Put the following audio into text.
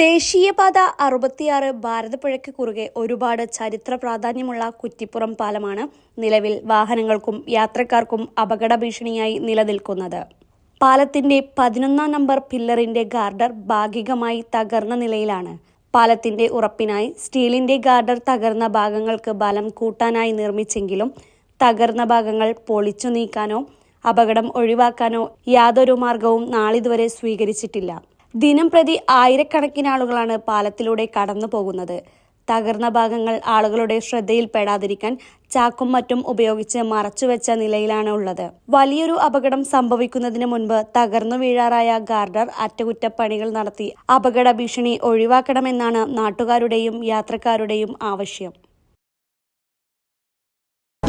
ദേശീയപാത അറുപത്തിയാറ് ഭാരതപ്പുഴയ്ക്ക് കുറുകെ ഒരുപാട് ചരിത്ര പ്രാധാന്യമുള്ള കുറ്റിപ്പുറം പാലമാണ് നിലവിൽ വാഹനങ്ങൾക്കും യാത്രക്കാർക്കും അപകട ഭീഷണിയായി നിലനിൽക്കുന്നത്. പാലത്തിന്റെ പതിനൊന്നാം നമ്പർ പില്ലറിന്റെ ഗാർഡർ ഭാഗികമായി തകർന്ന നിലയിലാണ്. പാലത്തിന്റെ ഉറപ്പിനായി സ്റ്റീലിന്റെ ഗാർഡർ തകർന്ന ഭാഗങ്ങൾക്ക് ബലം കൂട്ടാനായി നിർമ്മിച്ചെങ്കിലും തകർന്ന ഭാഗങ്ങൾ പൊളിച്ചു നീക്കാനോ അപകടം ഒഴിവാക്കാനോ യാതൊരു മാർഗവും നാളിതുവരെ സ്വീകരിച്ചിട്ടില്ല. ദിനം പ്രതി ആയിരക്കണക്കിന് ആളുകളാണ് പാലത്തിലൂടെ കടന്നു പോകുന്നത്. തകർന്ന ഭാഗങ്ങൾ ആളുകളുടെ ശ്രദ്ധയിൽപ്പെടാതിരിക്കാൻ ചാക്കും മറ്റും ഉപയോഗിച്ച് മറച്ചുവെച്ച നിലയിലാണ് ഉള്ളത്. വലിയൊരു അപകടം സംഭവിക്കുന്നതിന് മുൻപ് തകർന്നു വീഴാറായ ഗാർഡർ അറ്റകുറ്റപ്പണികൾ നടത്തി. അപകട ഭീഷണി ഒഴിവാക്കണമെന്നാണ് നാട്ടുകാരുടെയും യാത്രക്കാരുടെയും ആവശ്യം.